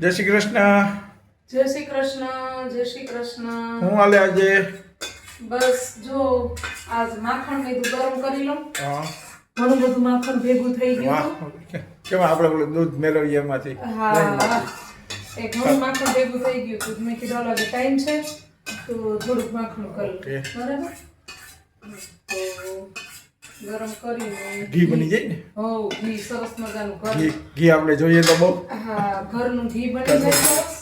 જય શ્રી કૃષ્ણ. જય શ્રી કૃષ્ણ જય શ્રી કૃષ્ણ. હું હાલે આજે? બસ જો આજ માખણ મેં ગરમ કરી લઉં. હા, ઘણું બધું માખણ ભેગું થઈ ગયું. કેમ આપણે પેલું દૂધ મેળવીએ એમાંથી? હા. એ ઘણું માખણ ભેગું થઈ ગયું હતું. મેં કીધું અલગ ટાઈમ છે. તો થોડુંક માખણ કરી બરાબર? તો ગરમ કરીને ઘી બની જાય ને? હો ઘી સરસ મજાનું ઘર. ઘી ઘી આપણે જોઈએ તો બહુ. હા ઘરનું ઘી બની જાય સરસ.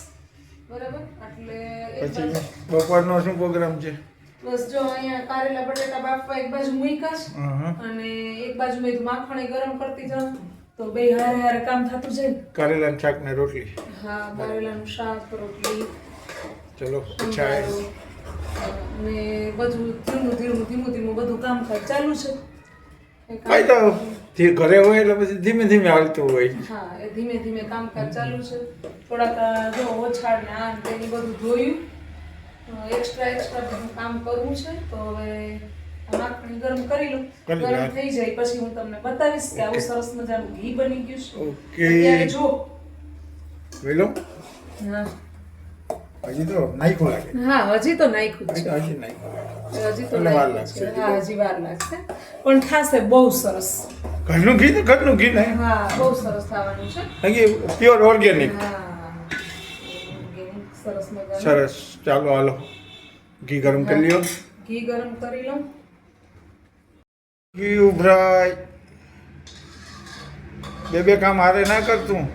બરાબર? એટલે પછી બપોરનો શું પ્રોગ્રામ છે? બસ જો અહીંયા કારેલા બટેટા બાફવા એક બાજુ મૂક્યા છે. અને એક બાજુ મેં માખણ ગરમ કરતી જાઉં. તો બે હારે હારે કામ થતું જાય. ને. કારેલાનું શાક ને રોટલી. હા કારેલાનું શાક રોટલી. ચલો ચાય. ને બધું ધીમું ધીમું ધીમું ધીમું બધું કામકાજ ચાલુ છે. તો જે ઘરે હોય એટલે પછી ધીમે ધીમે હાલતું હોય. હા એ ધીમે ધીમે કામકાજ ચાલુ છે. થોડાક આ જો ઓછાડ ને આ તે બધું ધોયું એક્સ્ટ્રા એક્સ્ટ્રા બધું કામ કરવું છે. તો હવે આ માખણ ગરમ કરી લઉં. ગરમ થઈ જાય પછી હું તમને બતાવીશ કે આવું સરસ મજાનું ઘી બની ગયું છે. ઓકે. જો. વેલો. હા. હજી તો નાખ્યું લાગે. હા હજી તો નાખ્યું છે. હજી નાખ્યું હજી તો વાર લાગશે. હા હજી વાર લાગશે. પણ થાશે બહુ સરસ. ઘરનું ઘી ને ઘરનું ઘી ને. હા બહુ સરસ થવાનું છે. હજી પ્યોર ઓર્ગેનિક સરસ સરસ. ચાલો હાલો. ઘી ગરમ કરી લ્યો. ઘી ગરમ કરી લઉં. ઘી ઉભરાય. બે બે કામ હારે ના કરતું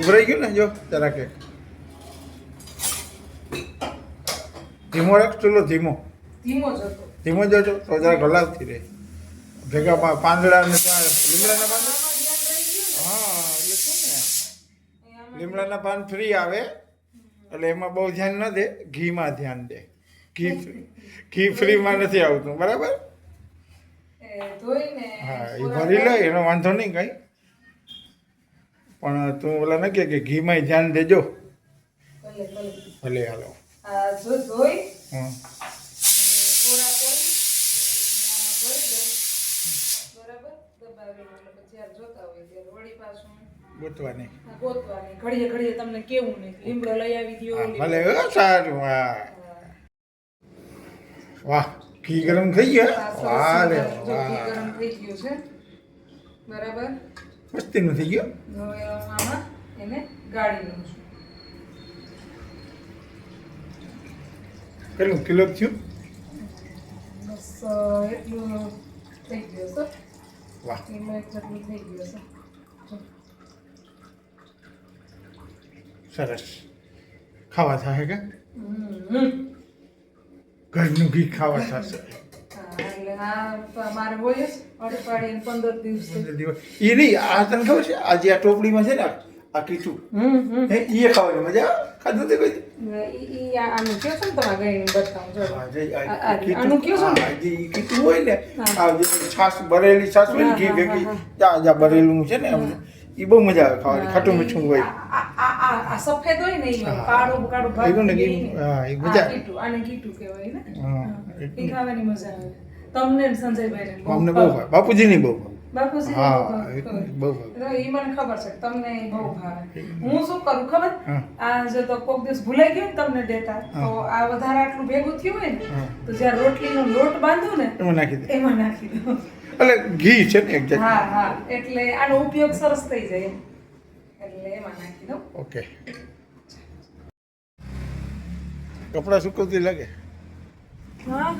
ઉભરાઈ ગયું ને જો જરા કે ધીમો રાખ ચૂલો ધીમો. ધીમો જ હતો. ધીમો જજો તો જરા ગલાવતી રહે. ભેગા પાંદડા ને લીમડાના પાન? હા એટલે શું ને. લીમડાના પાન ફ્રી આવે એટલે એમાં બહુ ધ્યાન ન દે ઘીમાં ધ્યાન દે. ઘી ફ્રી ઘી ફ્રીમાં નથી આવતું બરાબર? હા એ ભરી લે એનો વાંધો નહીં કઈ. પણ તું ઓલા ન કે કે ઘીમાં ધ્યાન દેજો. ભલે હાલો. જો ધોઈ હં. કોરા. આમાં ભરી દઉં. બરાબર? દબાવીને એટલે પછી જ્યારે જોતા હોય ત્યારે વળી પાછું ગોતવાની. ગોતવાની. ઘડીએ ઘડીએ તમને કેવું નહીં. લીમડો લઈ આવી દ્યો ભલે સારું વાહ વાહ ઘી ગરમ થઈ ગયા રે વાહ. ગરમ થઈ ગયું છે. બરાબર? મસ્તીનું થઈ ગયું? હવે આમાં એને ગાળી લઉં છું. કેટલું કિલો થયું? બસ એટલું થઈ ગયું છે વાહ. કિલો એક થઈ ગયું છે સરસ. ખાવા થશે કે? ઘરનું ઘી ખાવા થશે. એટલે એ નહીં આ તને ખબર છે? આજે આ ટોપડીમાં છે ને આ- કીચું? એ ખાવાની મજા? ખાધું તે કોઈ? ઈ આનું કયો છે ને તમારા બતાવું જો. આનું કયો છે ઈ કીચું હોય ને આ જે છાશ ભરેલી છાશ હોય ને ઘી હા, હા, ભેગી જા જા ભરેલું છે ને એ બહુ મજા આવે ખાવાની ખાટું મીઠું હોય. આ આ- આ આ સફેદ હોય ને ઈ હા. કાળું કાળું ભાગ ને ઈ ઈ- ને. હા, ઈ મજા આને કીટું કહેવાય ને. હા, હા. ઈ ખાવાની મજા આવે. તમને અમને બહુ બાપુજીની બહુ. બાપુજી હા એટલે બહુ એ મને ખબર છે તમને બહુ ભાવે. હું શું કરું ખબર? આ જો તો કોક દિવસ ભૂલાઈ ગયું ને તમને તો આ વધારે આટલું ભેગું થયું હોય ને તો જ્યારે રોટલીનો લોટ બાંધું ને એમાં નાખી દે. એમાં નાખી એટલે ઘી છે ને હા હા. એટલે આનો ઉપયોગ સરસ થઈ જાય એટલે એમાં નાખી ઓકે કપડાં સુકવતી લાગે? હા.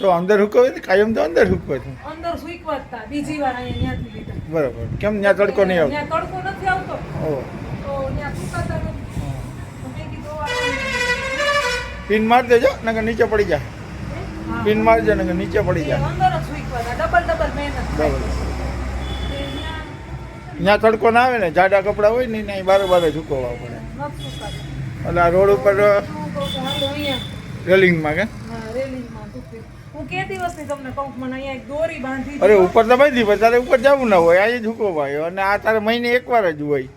તો અંદર હુકવે ને કાયમ તો અંદર હુક છે. અંદર સુઈકવા જ બીજી વાર અહીંયા ત્યાંથી લીધા. બરાબર. કેમ ત્યાં તડકો નહીં આવતો? ત્યાં તડકો નથી આવતો. ઓ. તો ત્યાં સુકાતા પિન માર દેજો નકર નીચે પડી જાય પિન મારજો નકર નીચે પડી જાય અંદર જ ડબલ ડબલ મહેનત તે ત્યાં તડકો ના આવે ને જાડા કપડાં હોય ને ત્યાં બારે બારે સુકવવા પડે. એટલે આ રોડ ઉપર રેલિંગમાં કે? રેલિંગમાં. હું કે દિવસની તમને કહું મને અહીંયા એક દોરી બાંધી અરે ઉપર તો બાંધી પણ તારે ઉપર જવું ના હોય અહીં જ ભાઈ અને આ તારે મહિને એકવાર જ હોય.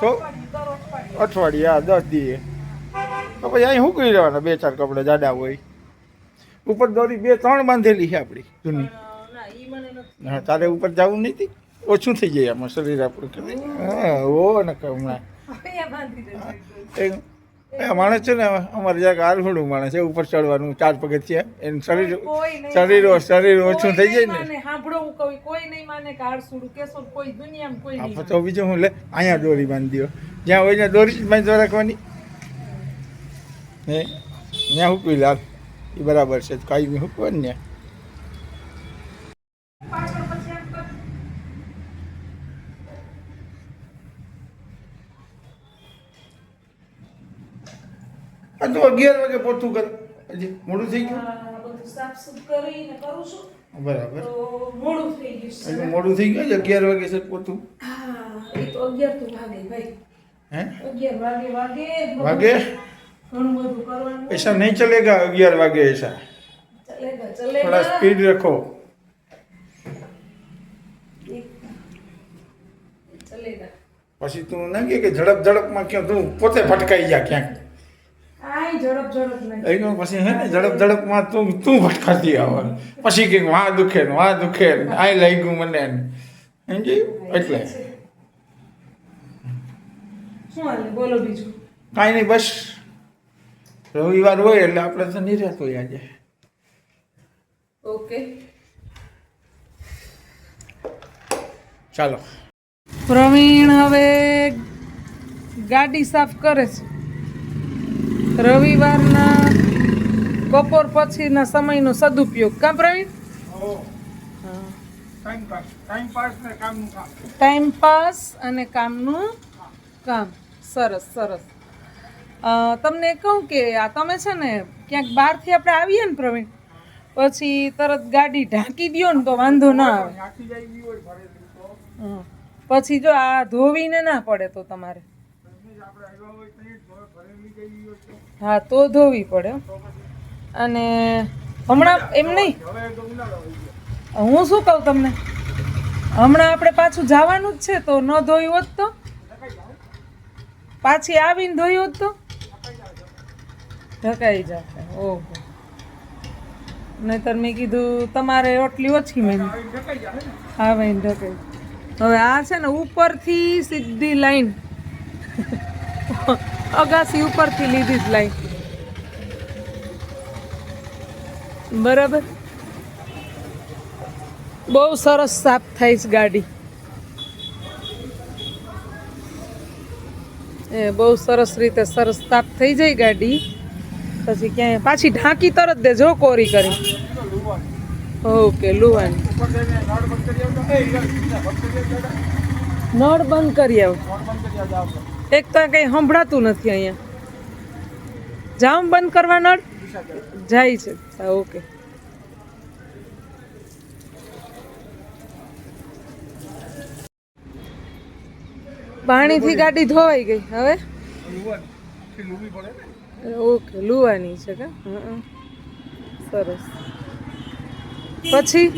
તો? અઠવાડિયે, હા દસ દીએ. તો પછી અહીં હુકવી રહેવાના? બે ચાર કપડા જાડા હોય. ઉપર દોરી બે ત્રણ બાંધેલી છે આપણી જૂની. હા તારે ઉપર જવું નથી ઓછું થઈ જાય આમાં શરીર આપણું. હા ઓ ને હમણાં. એ માણસ છે ને અમારે જરાક આરફડું માણસ છે ઉપર ચડવાનું ચાર પગથિયા એનું શરીર શરીર શરીર ઓછું થઈ જાય ને. સાંભળો હું કહું કોઈ નહીં માને કે આરસુડું કેસો કોઈ દુનિયામાં કોઈ નહીં તો બીજું હું લે અહીંયા દોરી બાંધી દો. જ્યાં હોય ત્યાં દોરી જ બાંધો રાખવાની. હે? ત્યાં હૂકવી લાલ. એ બરાબર છે કાંઈ બી હૂકવાનું ને અગિયાર વાગે પોતું કર હજી મોડું થઈ ગયું? બરાબર. મોડું થઈ ગયું મોડું અગિયાર વાગે છે પોતું? વાગે ભાઈ. હે? વાગે પૈસા નહીં ચલેગા અગિયાર વાગે એસા થોડા સ્પીડ રખો. પછી તું ના કે ઝડપ ઝડપમાં ક્યાં તું પોતે ફટકાઈ જા ક્યાંક. એનો પછી હે ને ઝડપ ઝડપમાં તું તું ફટકાતી આવે પછી કે વાં દુખે ને દુખે ને આય લાગ્યું મને સમજી એટલે. બોલો બીજું. કાંઈ નહીં બસ. રવિવાર હોય એટલે આપણે તો નિરાત હોય આજે. ઓકે. ચાલો. પ્રવીણ હવે ગાડી સાફ કરે છે. રવિવારના બપોર પછીના સમયનો સદુપયોગ. કાં પ્રવીણ? ટાઈમ પાસ અને કામનું કામ. સરસ સરસ. તમને કહું કે આ તમે છે ને ક્યાંક બહારથી આપણે આવીએ ને પ્રવીણ પછી તરત ગાડી ઢાંકી દ્યો ને તો વાંધો ના આવે. પછી જો આ ધોવીને ના પડે તો તમારે. હા, તો ધોવી પડે. અને હમણાં એમ નહીં. હું શું કહું તમને? હમણાં આપણે પાછું જવાનું જ છે, તો ન ધોયું હોત તો? પાછી આવીને ધોયું હોત તો? ઢકાઈ જશે, ઓહો. નહીતર મેં કીધું, તમારે એટલી ઓછી મેં હા, ભાઈ ઢકાઈ હવે આ છે ને ઉપરથી સીધી લાઈન. અગાસી ઉપરથી લીધી જ લાઈન. બરાબર? બહુ સરસ સાફ થાય છે ગાડી. એ, બહુ સરસ રીતે સરસ સાફ થઈ જાય ગાડી. પછી ક્યાંય પાછી ઢાંકી તરત દેજો કોરી કરી. ઓકે લુવાની. નળ બંધ કરી આવ. એક તો કંઈ સંભળાતું નથી અહીંયા. જામ બંધ કરવા નળ જાય છે. હા ઓકે. પાણીથી ગાડી ધોવાઈ ગઈ. હવે. ઓકે લુવાની છે કે? સરસ. પછી?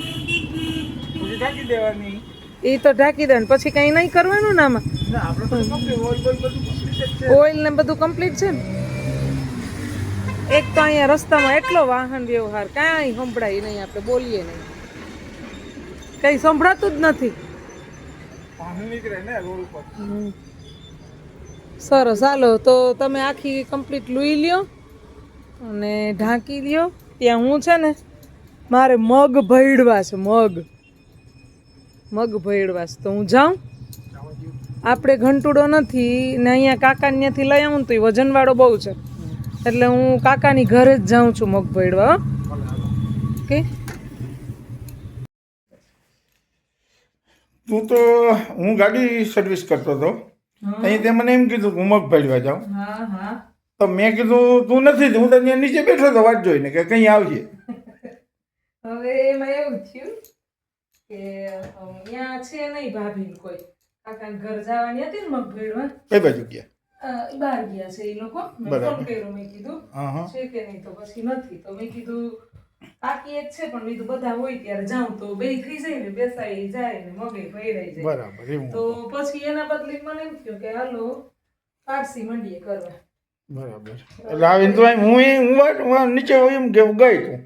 ઢાંકી દેવાની. એ તો ઢાંકી દે ને પછી કંઈ નહીં કરવાનું ને આમાં? ઓઇલ ને બધું કમ્પ્લીટ છે ને? એક તો અહીંયા રસ્તામાં એટલો વાહન વ્યવહાર કાંઈ સંભળાય નહીં આપણે બોલીએ નહીં. કંઈ સંભળાતું જ નથી. સરસ. હાલો તો તમે આખી કમ્પ્લીટ લૂઈ લ્યો અને ઢાંકી લ્યો. ત્યાં હું છે ને મારે મગ ભેળવા છે મગ. મગ ભેળવા છે. તો હું જાઉં. આપણે ઘંટુડો નથી ને અહીંયા કાકાને ત્યાંથી લઈ આવું ને તો એ વજનવાળો બહુ છે. એટલે હું કાકાની ઘરે જ જાઉં છું મગ પડવા ઓકે? તું તો હું ગાડી સર્વિસ કરતો હતો. અહીં તે મને એમ કીધું હું મગ ભેળવા જાઉં. હા હા. તો મેં કીધું તું નથી હું તો ત્યાં નીચે બેઠો હતો વાત જોઈને કે કંઈ આવજે. હવે એમાં એવું થયું કે અહીંયા છે નહીં ભાભી કોઈ. કાકાને ઘર જવાની હતી ને મગ કઈ બાજુ ગયા? બહાર ગયા છે એ લોકો. મેં ફોન કર્યો મેં કીધું હા હા છે કે નહીં તો પછી નથી. તો મેં કીધું કાકી એક છે પણ બીજું બધા હોય ત્યારે જાઉં તો બે થઈ જાય ને બેસાઈ જાય ને મગે જાય. બરાબર તો પછી એના બદલે મને એમ થયું કે હાલો પારસી મંડીએ કરવા. બરાબર. એટલે આવીને તો અહીં હું હું નીચે એમ ગઈ તું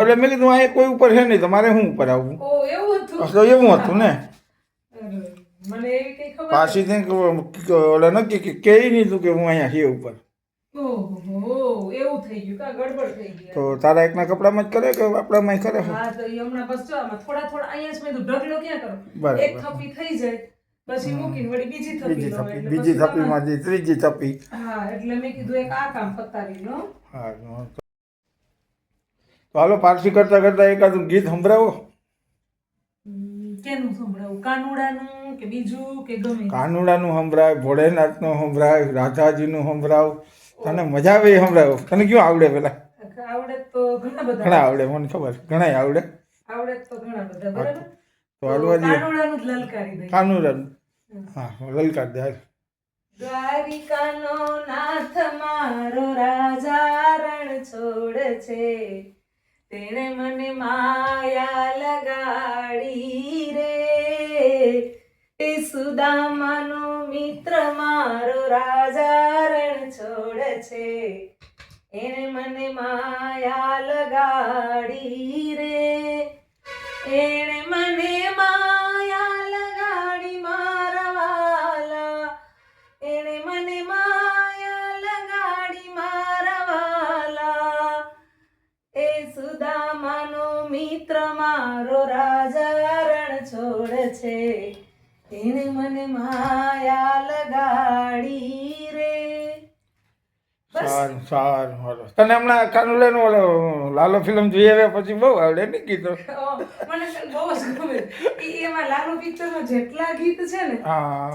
એટલે મેં કીધું આ કોઈ ઉપર છે નહીં તો મારે શું ઉપર આવવું? ઓ, એવું હતું. તો એવું હતું ને? મને એવી કઈ ખબર પાછી તે ઓલા નક્કી કે કેઈ નહીં કે હું અહીંયા છીએ ઉપર. ઓહો એવું થઈ ગયું કા? ગડબડ થઈ ગઈ તો તારા એકના કપડામાં જ કરે કે આપણામાં કરે હા તો ઈ હમણાં બસ જો આમાં થોડા થોડા અહીંયા જ મેં કીધું ઢગલો ક્યાં કરો? બરાબર. એક થપ્પી થઈ જાય પછી મૂકીને વળી બીજી થપ્પીમાંથી ત્રીજી થપ્પી. હા એટલે મેં કીધું એક આ કામ પતાવી લો. હા તો હાલો પારસી કરતા કરતા એકાદું ગીત સંભળાવો. કેનું સંભળાવું કાનુડાનું કે બીજું કે ગમે? કાનુડાનું સંભળાય ભોળેનાથનું સંભળાય રાધાજીનું સંભળાવ તને મજા આવે સંભળાવ તને કયું આવડે પેલા? આવડે તો ઘણા બધા. ઘણા આવડે મને ખબર. ઘણા આવડે. આવડે તો ઘણા બધા બરાબર? તો હાલવા દઈએ. કાનુડાનું જ લલકારી દે કાનુડાનું. હા લલકાર દે હાલ. દ્વારિકાનો નાથ મારો રાજા રણ છોડ છે. તેણે મને માયા લગાડી. સુદામાનો મિત્ર મારો રાજા રણ છોડ છે. એને મને માયા લગાડી રે. એણે મને માયા લગાડી રે સારું સારું હાલો. તને હમણાં કાનુડાનું ઓલો લાલો ફિલ્મ જોઈ આવ્યા પછી બહુ આવડે ને ગીતો? મને બહુ જ ગમે. એમાં લાલુ પિક્ચરમાં જેટલા ગીત છે ને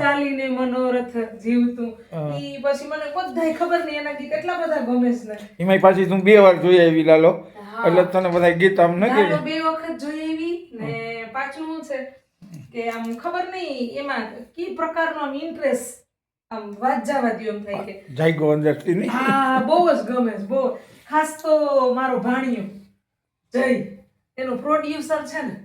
ચાલીને મનોરથ જીવતું. ઈ પછી મને બધાય ખબર નહીં એના ગીત એટલા બધા ગમે છે ને. પાછી તું બે વાર જોઈ આવી લાલો. એટલે તને બધા ગીત આમ ન બે વખત જોઈ આવી ને પાછું છે કે આમ ખબર નહીં એમાં કી પ્રકારનો આમ ઇન્ટરેસ્ટ આમ એમ થાય કે. જાયગો અંદરથી નહીં? હા બહુ જ ગમે છે બહુ. ખાસ તો મારો ભાણિયો જય. એનો પ્રોડ્યુસર છે ને.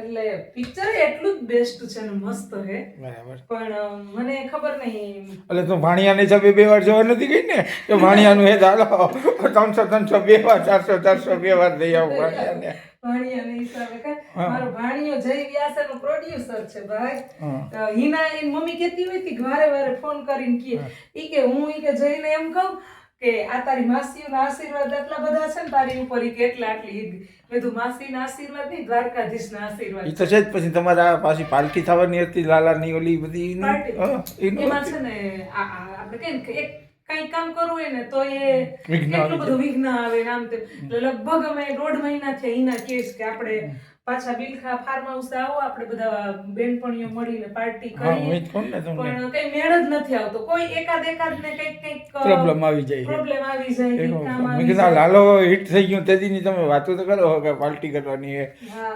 એટલે પિક્ચર એટલું જ બેસ્ટ છે ને મસ્ત છે. બરાબર. પણ મને ખબર નહીં. એટલે તું ભાણિયાને હિસાબે બે વાર જોવા નથી ગઈ ને? કે ભાણિયાનું હે ચાલો ત્રણસો ત્રણસો બે વાર ચારસો ચારસો બે વાર લઈ આવું. ભાણિયાને. ભાણિયાના હિસાબે કે મારો ભાણિયો જય વ્યાસનો પ્રોડ્યુસર છે ભાઈ. હિના એની મમ્મી કહેતી હોય કે વારે વારે ફોન કરીને કે ઈ કે હું ઈ કે જઈને એમ કહું કે આ તારી માસીઓના આશીર્વાદ આટલા બધા છે ને તારી ઉપર કે એટલા આટલી કીધું માસીના આશીર્વાદ નહીં દ્વારકાધીશના આશીર્વાદ એ તો છે જ પછી તમારા પાછી પાલકી થવાની હતી લાલાની ઓલી બધી એમાં છે ને આપણે કહીએ કે એક કઈ કામ કરવું હોય ને તો એ એટલું બધું વિઘ્ન આવે આમ તે. લગભગ અમે દોઢ મહિના છે એના કેસ કે આપણે પાછા બિલખા ફાર્મ હાઉસ આવો આપણે બધા બેનપણીઓ મળીને પાર્ટી કરીએ. ને પણ કઈ મેળ જ નથી આવતો. કોઈ એકાદ એકાદ ને કંઈક કંઈક પ્રોબ્લેમ આવી જાય. પ્રોબ્લેમ આવી જાય કીધું લાલો હિટ થઈ ગયું તેદીની તમે વાતો તો કરો કે પાર્ટી કરવાની હે.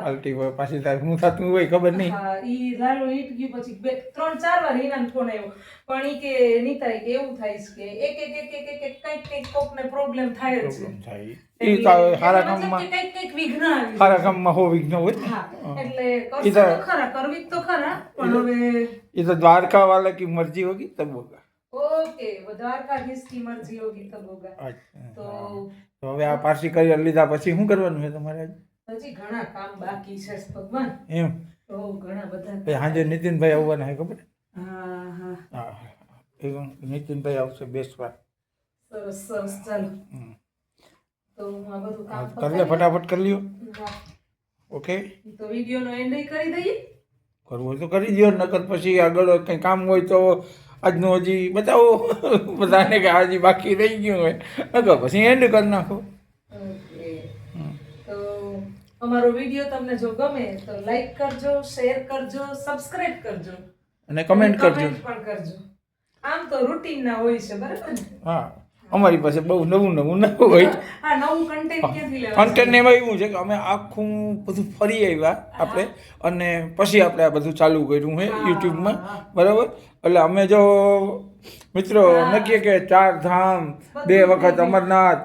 પાર્ટી પર પાછી તાર હું થતું હોય ખબર નહીં. હા ઈ લાલો હિટ ગયું પછી બે ત્રણ ચાર વાર હિનાન ફોન આવ્યો પણ ઈ કે નીતા કે એવું થાય છે કે? એક એક એક એક એક કંઈક કંઈક કંઈક કોકને પ્રોબ્લેમ થાય જ છે. પ્રોબ્લેમ થાય. એ તો હારા કામમાં કંઈક કામમાં હો વિઘ્ન હોય. તો એ તો દ્વારકા વાળા કી મરજી હોગી તબ હોગા ઓકે તો હવે આ પારસી કરી લીધા પછી શું કરવાનું છે તમારે એમ? તો ઘણા બધા નીતિનભાઈ આવવાના છે ખબર? હા હા. હા નીતિનભાઈ આવશે બેસવા. સરસ સરસ તો હું આ બધું કામ કરી લે ફટાફટ કરી લ્યો. ઓકે? તો વિડીયોનો એન્ડ કરી દઈએ? કરવું હોય તો કરી દો નકર પછી આગળ કંઈ કામ હોય તો આજનું હજી બતાવો. બધાને કે હજી બાકી રહી ગયું હોય. નકર પછી એન્ડ કરી નાખો. તો અમારો વીડિયો તમને જો ગમે તો લાઈક કરજો શેર કરજો સબસ્ક્રાઇબ કરજો. અને કમેન્ટ કરજો. પણ કરજો. આમ તો રૂટીન ના હોય છે બરાબર હા. અમારી પાસે બહુ નવું નવું નવું હોય કન્ટેન્ટ એમાં એવું છે કે અમે આખું બધું ફરી આવ્યા આપણે અને પછી આપણે આ બધું ચાલુ કર્યું છે યુટ્યુબમાં. બરાબર? એટલે અમે જો મિત્રો નક્કી કે ચાર ધામ બે વખત અમરનાથ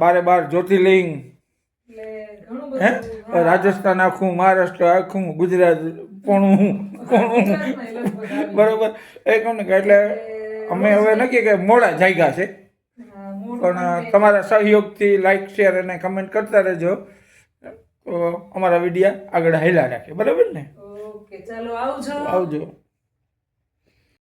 બારે બાર જ્યોતિર્લિંગ હે રાજસ્થાન આખું મહારાષ્ટ્ર આખું ગુજરાત લગભગ આવી. બરાબર? એ કહું ને કે એટલે અમે હવે નક્કી કે મોડા જાગ્યા છે. પણ તમારા સહયોગથી લાઈક શેર અને કમેન્ટ કરતા રહેજો. તો અમારા વિડીયા આગળ હાલ્યા રાખે. બરાબર ને? ઓકે ચાલો આવજો. આવજો.